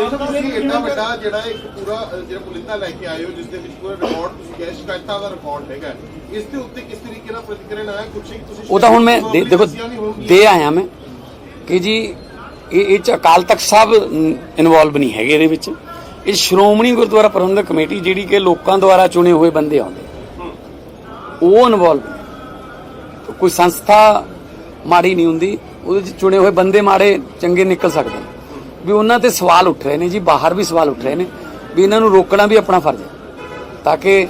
ਇਹ ਤੁਸੀਂ ਇੰਨਾ ਵੱਡਾ ਜਿਹੜਾ ਇੱਕ ਪੂਰਾ ਅ, ਜਿਹੜਾ ਪੁਲਿੰਦਾ ਲੈ ਕੇ ਆਏ ਹੋ ਜਿਸ ਦੇ ਵਿੱਚ ਪੂਰਾ ਰਿਕਾਰਡ ਤੁਸੀਂ ਕਿਹਾ ਸ਼ਿਕਾਇਤਾਂ ਦਾ ਰਿਕਾਰਡ ਹੈਗਾ। ਇਸ ਦੇ ਉੱਤੇ ਕਿਸ ਤਰੀਕੇ ਨਾਲ ਪ੍ਰਤੀਕਿਰਿਆ ਆਇਆ? ਕੁਛ ਤੁਸੀਂ ਉਹ ਤਾਂ ਹੁਣ ਮੈਂ ਦੇ- ਦੇਖੋ ਦੱਸੀਆਂ ਨਹੀਂ ਹੋਣਗੀਆਂ। ਦੇ ਆਇਆ ਮੈਂ ਕਿ ਜੀ ਇਹ ਇਹ ਚ ਅਕਾਲ ਤਖਤ ਸਾਹਿਬ ਇਨਵੋਲਵ ਨਹੀਂ ਹੈਗੇ ਇਹਦੇ ਵਿੱਚ। ਇਹ ਸ਼੍ਰੋਮਣੀ ਗੁਰਦੁਆਰਾ ਪ੍ਰਬੰਧਕ ਕਮੇਟੀ ਜਿਹੜੀ ਕਿ ਲੋਕਾਂ ਦੁਆਰਾ ਚੁਣੇ ਹੋਏ ਬੰਦੇ ਆਉਂਦੇ। ਉਹ ਇਨਵੋਲਵ ਕੋਈ ਸੰਸਥਾ ਮਾੜੀ ਨਹੀਂ ਹੁੰਦੀ ਉਹਦੇ ਚ ਚੁਣੇ ਹੋਏ ਬੰਦੇ ਮਾੜੇ ਚੰਗੇ ਨਿਕਲ ਸਕਦੇ ਨੇ। ਵੀ ਉਹਨਾਂ ਤੇ ਸਵਾਲ ਉੱਠ ਰਹੇ ਨੇ ਜੀ, ਬਾਹਰ ਵੀ ਸਵਾਲ ਉੱਠ ਰਹੇ ਨੇ ਵੀ ਇਹਨਾਂ ਨੂੰ ਰੋਕਣਾ ਵੀ ਆਪਣਾ ਫਰਜ਼ ਹੈ, ਤਾਂ ਕਿ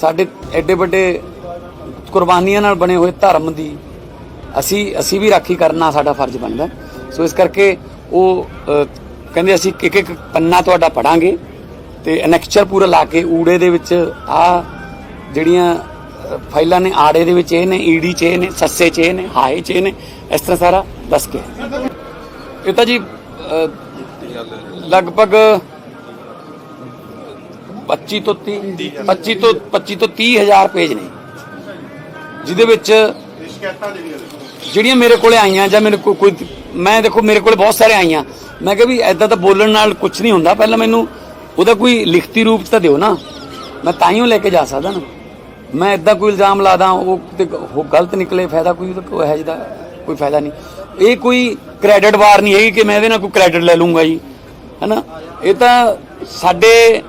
ਸਾਡੇ ਐਡੇ ਵੱਡੇ ਕੁਰਬਾਨੀਆਂ ਨਾਲ ਬਣੇ ਹੋਏ ਧਰਮ ਦੀ ਅਸੀਂ ਅਸੀਂ ਵੀ ਰਾਖੀ ਕਰਨਾ ਸਾਡਾ ਫਰਜ਼ ਬਣਦਾ ਸੋ ਇਸ ਕਰਕੇ ਉਹ ਕਹਿੰਦੇ ਅਸੀਂ ਇੱਕ ਇੱਕ ਪੰਨਾ ਤੁਹਾਡਾ ਪੜਾਂਗੇ ਤੇ ਅਨੈਕਚਰ ਪੂਰਾ ਲਾ ਕੇ ਊੜੇ ਦੇ ਵਿੱਚ ਆ ਜਿਹੜੀਆਂ ਫਾਈਲਾਂ ਨੇ, ਆੜੇ ਦੇ ਵਿੱਚ ਇਹ ਨੇ ਈਡੀ ਚ ਇਹ ਨੇ, ਸੱਸੇ ਚ ਇਹ ਨੇ, ਹਾਏ ਚ ਇਹ ਨੇ, ਇਸ ਤਰ੍ਹਾਂ ਸਾਰਾ ਦੱਸ ਕੇ ਇਹ ਤਾਂ ਜੀ ਲਗਭਗ 25 ਤੋਂ 30 25 ਤੋਂ 25 ਤੋਂ 30 ਹਜ਼ਾਰ ਪੇਜ ਨੇ। ਜਿਹਦੇ ਵਿੱਚ ਜਿਹੜੀਆਂ ਮੇਰੇ ਕੋਲੇ ਆਈਆਂ ਜਾਂ ਮੈਨੂੰ ਕੋਈ, ਮੈਂ ਦੇਖੋ ਮੇਰੇ ਕੋਲੇ ਬਹੁਤ ਸਾਰੇ ਆਈਆਂ। ਮੈਂ ਕਿਹਾ ਵੀ ਐਦਾਂ ਤਾਂ ਬੋਲਣ ਨਾਲ ਕੁਝ ਨਹੀਂ ਹੁੰਦਾ। ਪਹਿਲਾਂ ਮੈਨੂੰ ਉਹਦਾ ਕੋਈ ਲਿਖਤੀ ਰੂਪ ਤਾਂ ਦਿਓ ਨਾ। ਮੈਂ ਤਾਈਓ ਲੈ ਕੇ ਜਾ ਸਕਦਾ ਨਾ। ਮੈਂ ਐਦਾਂ ਕੋਈ ਇਲਜ਼ਾਮ ਲਾਦਾ ਉਹ ਤੇ ਉਹ ਗਲਤ ਨਿਕਲੇ, ਫਾਇਦਾ ਕੋਈ ਉਹਦਾ ਕੋਈ ਹੈ ਜਿਹਦਾ ਕੋਈ ਫਾਇਦਾ ਨਹੀਂ। ਇਹ ਕੋਈ ਕ੍ਰੈਡਿਟ ਵਾਰ ਨਹੀਂ ਹੈਗੀ ਕਿ ਮੈਂ ਇਹਦੇ ਨਾਲ ਕੋਈ ਕ੍ਰੈਡਿਟ ਲੈ ਲੂੰਗਾ ਜੀ, ਹੈਨਾ? ਇਹ ਤਾਂ ਸਾਡੇ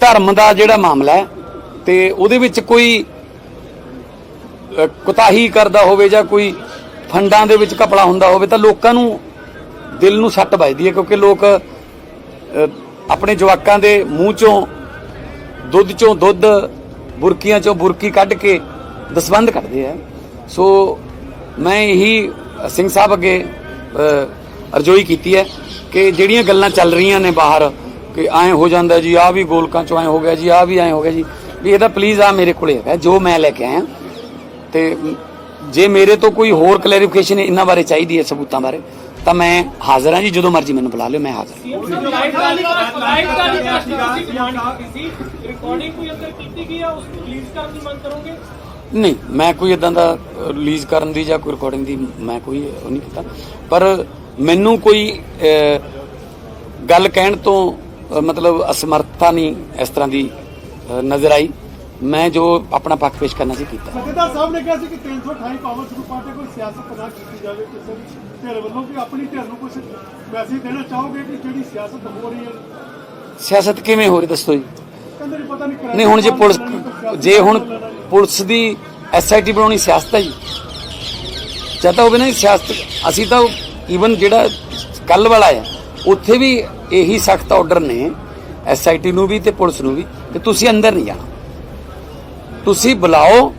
ਧਰਮ ਦਾ ਜਿਹੜਾ ਮਾਮਲਾ ਹੈ ਤੇ ਉਹਦੇ ਵਿੱਚ ਕੋਈ ਕੁਤਾਹੀ ਕਰਦਾ ਹੋਵੇ ਜਾਂ ਕੋਈ ਫੰਡਾਂ ਦੇ ਵਿੱਚ ਕਪੜਾ ਹੁੰਦਾ ਹੋਵੇ ਤਾਂ ਲੋਕਾਂ ਨੂੰ ਦਿਲ ਨੂੰ ਸੱਟ ਵੱਜਦੀ ਹੈ ਕਿਉਂਕਿ ਲੋਕ ਆਪਣੇ ਜਵਾਕਾਂ ਦੇ ਮੂੰਹ ਚੋਂ, ਦੁੱਧ ਚੋਂ ਦੁੱਧ, ਬੁਰਕੀਆਂ ਚੋਂ ਬੁਰਕੀ ਕੱਢ ਕੇ ਦਸਵੰਧ ਕਰਦੇ ਆ। ਸੋ ਮੈਂ ਇਹੀ ਸਿੰਘ ਸਾਹਿਬ ਅੱਗੇ ਅ, ਅਰਜ਼ੋਈ ਕੀਤੀ ਹੈ ਕਿ ਜਿਹੜੀਆਂ ਗੱਲਾਂ ਚੱਲ ਰਹੀਆਂ ਨੇ ਬਾਹਰ ਕਿ ਐਂ ਹੋ ਜਾਂਦਾ ਜੀ ਆ ਵੀ ਗੋਲਕਾਂ ਚੋਂ ਐਂ ਹੋ ਗਿਆ ਜੀ ਆ ਵੀ ਐਂ ਹੋ ਗਿਆ ਜੀ ਵੀ ਇਹਦਾ ਪਲੀਜ਼ ਆ ਮੇਰੇ ਕੋਲੇ ਹੈਗਾ ਜੋ ਮੈਂ ਲੈ ਕੇ ਆਇਆ ਤੇ ਜੇ ਮੇਰੇ ਤੋਂ ਕੋਈ ਹੋਰ ਕਲੈਰੀਫਿਕੇਸ਼ਨ ਇਹਨਾਂ ਬਾਰੇ ਚਾਹੀਦੀ ਹੈ ਸਬੂਤਾਂ ਬਾਰੇ ਤਾਂ ਮੈਂ ਹਾਜ਼ਰ ਹਾਂ ਜੀ ਜਦੋਂ ਮਰਜ਼ੀ ਮੈਨੂੰ ਬੁਲਾ ਲਿਓ ਮੈਂ ਹਾਜ਼ਰ ਹਾਂ। ਨਹੀਂ ਮੈਂ ਕੋਈ ਇਦਾਂ ਦਾ ਰਿਲੀਜ਼ ਕਰਨ ਦੀ ਜਾਂ ਕੋਈ ਰਿਕਾਰਡਿੰਗ ਦੀ ਮੈਂ ਕੋਈ ਉਹ ਨਹੀਂ ਕੀਤਾ। ਪਰ ਮੈਨੂੰ ਕੋਈ ਗੱਲ ਕਹਿਣ ਤੋਂ ਮਤਲਬ ਅਸਮਰਥਤਾ ਨਹੀਂ ਇਸ ਤਰ੍ਹਾਂ ਦੀ ਨਜ਼ਰ ਆਈ। ਮੈਂ ਜੋ ਆਪਣਾ ਪੱਖ ਪੇਸ਼ ਕਰਨਾ ਸੀ ਕੀਤਾ। ਜਥੇਦਾਰ ਸਾਹਿਬ ਨੇ ਕਿਹਾ ਸੀ ਕਿ 328 ਪਾਵਰ ਸ਼ੁਰੂ ਪਾਰਟੀ ਕੋਈ ਸਿਆਸਤ ਨਾ ਕੀਤੀ ਜਾਵੇ ਕਿਸੇ ਵੀ ਧਿਰ ਵੱਲੋਂ ਕਿ ਆਪਣੀ ਧਿਰ ਨੂੰ ਕੁਝ ਮੈਸੇਜ ਦੇਣਾ ਚਾਹੋਗੇ ਕਿ ਜਿਹੜੀ ਸਿਆਸਤ ਹੋ ਰਹੀ ਹੈ? ਸਿਆਸਤ ਕਿਵੇਂ ਹੋ ਰਹੀ ਦੱਸੋ ਜੀ? ਨਹੀਂ ਹੁਣ ਜੇ ਪੁਲਿਸ ਜੇ ਹੁਣ ਪੁਲਿਸ ਦੀ ਐਸਆਈਟੀ ਬਣਾਉਣੀ ਸਿਆਸਤ ਹੈ ਜੀ। ਚਾਹਤਾ ਹੋਵੇ ਨਾ ਜੀ ਸਿਆਸਤ, ਅਸੀਂ ਤਾਂ ਈਵਨ ਜਿਹੜਾ ਕੱਲ ਵਾਲਾ ਆ, ਉੱਥੇ ਵੀ ਇਹੀ ਸਖਤ ਆਰਡਰ ਨੇ ਐਸਆਈਟੀ ਨੂੰ ਵੀ ਤੇ ਪੁਲਿਸ ਨੂੰ ਵੀ ਕਿ ਤੁਸੀਂ ਅੰਦਰ ਨਹੀਂ ਜਾਣਾ। ਤੁਸੀਂ ਬੁਲਾਓ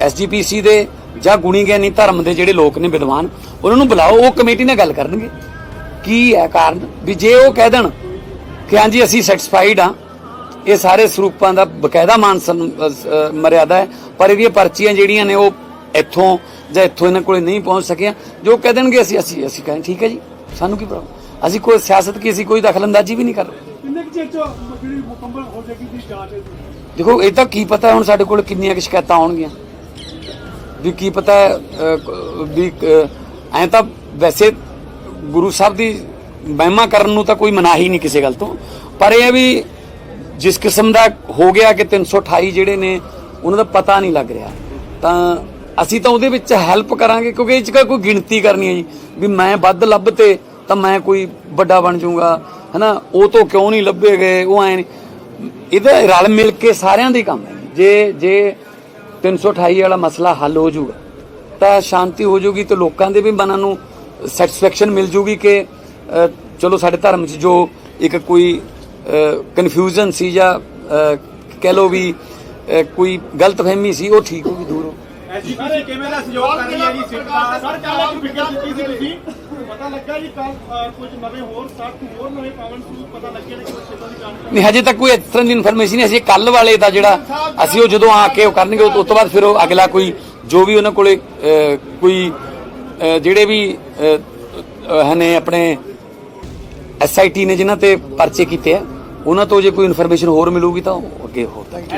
ਐਸਜੀਪੀਸੀ ਦੇ ਜਾਂ ਗੁਣੀ ਗਿਆਨੀ ਧਰਮ ਦੇ ਜਿਹੜੇ ਲੋਕ ਨੇ ਵਿਦਵਾਨ, ਉਹਨਾਂ ਨੂੰ ਬੁਲਾਓ, ਉਹ ਕਮੇਟੀ ਨਾਲ ਗੱਲ ਕਰਨਗੇ। ਕੀ ਹੈ ਕਾਰਨ? ਵੀ ਜੇ ਉਹ ਕਹਿ ਦੇਣ ਕਿ ਹਾਂਜੀ, ਅਸੀਂ ਸੈਟੀਸਫਾਈਡ ਆ ਇਹ ਸਾਰੇ ਸਰੂਪਾਂ ਦਾ ਬਕਾਇਦਾ ਮਾਨ ਮਰਿਆਦਾ ਹੈ ਪਰ ਇਹਦੀਆਂ ਪਰਚੀਆਂ ਜਿਹੜੀਆਂ ਨੇ ਉਹ ਇੱਥੋਂ ਜਾਂ ਇੱਥੋਂ ਇਹਨਾਂ ਕੋਲੇ ਨਹੀਂ ਪਹੁੰਚ ਸਕੀਆਂ ਜੋ ਕਹਿ ਦੇਣਗੇ ਅਸੀਂ ਅਸੀਂ ਅਸੀਂ ਕਹਿੰਦੇ ਠੀਕ ਹੈ ਜੀ ਸਾਨੂੰ ਕੀ ਪ੍ਰੋਬਲਮ ਅਸੀਂ ਕੋਈ ਸਿਆਸਤ ਕੀ ਅਸੀਂ ਕੋਈ ਦਖਲਅੰਦਾਜ਼ੀ ਵੀ ਨਹੀਂ ਕਰ ਰਹੇ। ਕਿੰਨੇ ਕੁ ਚਿਰ ਚ ਜਿਹੜੀ ਮੁਕੰਮਲ ਹੋ ਜਾਏਗੀ ਦੀ ਜਾਂਚ? ਇਹਦੀ? ਦੇਖੋ ਇਹ ਤਾਂ ਕੀ ਪਤਾ ਹੁਣ ਸਾਡੇ ਕੋਲ ਕਿੰਨੀਆਂ ਕੁ ਸ਼ਿਕਾਇਤਾਂ ਆਉਣਗੀਆਂ। ਵੀ ਕੀ ਪਤਾ ਵੀ ਐ ਤਾਂ ਵੈਸੇ ਗੁਰੂ ਸਾਹਿਬ ਦੀ ਮਹਿਮਾ ਕਰਨ ਨੂੰ ਤਾਂ ਕੋਈ ਮਨਾਹੀ ਨਹੀਂ ਕਿਸੇ ਗੱਲ ਤੋਂ ਪਰ ਇਹ ਵੀ ਜਿਸ ਕਿਸਮ ਦਾ ਹੋ ਗਿਆ ਕਿ 328 ਜਿਹੜੇ ਨੇ, ਉਹਨਾਂ ਦਾ ਪਤਾ ਨਹੀਂ ਲੱਗ ਰਿਹਾ। ਤਾਂ ਅਸੀਂ ਤਾਂ ਉਹਦੇ ਵਿੱਚ ਹੈਲਪ ਕਰਾਂਗੇ, ਕਿਉਂਕਿ ਇਹ ਚ ਕੋਈ ਗਿਣਤੀ ਕਰਨੀ ਹੈ ਜੀ, ਵੀ ਮੈਂ ਵੱਧ ਲੱਭ ਤੇ ਤਾਂ ਮੈਂ ਕੋਈ ਵੱਡਾ ਬਣ ਜਾਊਂਗਾ। ਹਨਾ, ਉਹ ਤੋਂ ਕਿਉਂ ਨਹੀਂ ਲੱਭੇ ਗਏ, ਉਹ ਐ ਨਹੀਂ ਇਹਦਾ ਰਲ ਮਿਲ ਕੇ ਸਾਰਿਆਂ ਦੀ ਕੰਮ ਹੈ ਜੇ। ਜੇ 328 ਵਾਲਾ ਮਸਲਾ ਹੱਲ ਹੋ ਜਾਊਗਾ, ਤਾਂ ਸ਼ਾਂਤੀ ਹੋ ਜਾਊਗੀ ਤੇ ਲੋਕਾਂ ਦੇ ਵੀ ਮਨਾਂ ਨੂੰ ਸੈਟੀਸਫੈਕਸ਼ਨ ਮਿਲ ਜੂਗੀ ਕਿ ਚਲੋ ਸਾਡੇ ਧਰਮ 'ਚ ਜੋ ਇੱਕ ਕੋਈ ਕਨਫਿਊਜ਼ਨ ਸੀ ਜਾਂ ਕਹਿ ਲੋ ਵੀ ਕੋਈ ਗਲਤਫਹਿਮੀ ਸੀ ਉਹ ਠੀਕ ਹੋ ਗਈ ਦੂਰ। ਹੋ ਗਈ। ਐਸਜੀਪੀਸੀ ਕਿਵੇਂ ਦਾ ਸਹਿਯੋਗ ਕਰ ਰਹੀ ਹੈ ਜੀ ਸਿੱਖ ਦਾ ਸਰ ਕੱਲ ਇੱਕ ਫਿਗਰ ਦਿੱਤੀ ਸੀ ਤੁਸੀਂ? ਪਤਾ ਲੱਗਾ ਜੀ ਕੱਲ ਕੁਝ ਨਵੇਂ ਹੋਰ ਸੱਤ ਹੋਰ ਨਵੇਂ ਪਾਵਨ ਸਰੂਪ ਪਤਾ ਲੱਗੇ ਨੇ ਕੁਝ ਇਦਾਂ ਦੀ ਜਾਣਕਾਰੀ? ਨਹੀਂ ਹਜੇ ਤੱਕ ਕੋਈ ਇਸ ਤਰ੍ਹਾਂ ਦੀ ਇਨਫੋਰਮੇਸ਼ਨ ਨਹੀਂ ਅਸੀਂ ਕੱਲ ਵਾਲੇ ਦਾ ਜਿਹੜਾ ਅਸੀਂ ਉਹ ਜਦੋਂ ਆ ਕੇ ਉਹ ਕਰਨਗੇ ਉਹ ਤੋਂ ਬਾਅਦ ਫਿਰ ਉਹ ਅਗਲਾ ਕੋਈ ਜੋ ਵੀ ਉਹਨਾਂ ਕੋਲੇ ਕੋਈ ਜਿਹੜੇ ਵੀ ਹਨੇ ਆਪਣੇ ਐਸਆਈਟੀ ਨੇ ਜਿਨ੍ਹਾਂ ਤੇ ਪਰਚੇ ਕੀਤੇ ਆ ਉਹਨਾਂ ਤੋਂ ਜੇ ਕੋਈ ਇਨਫੋਰਮੇਸ਼ਨ ਹੋਰ ਮਿਲੂਗੀ ਤਾਂ ਉਹ ਅੱਗੇ ਹੋਰ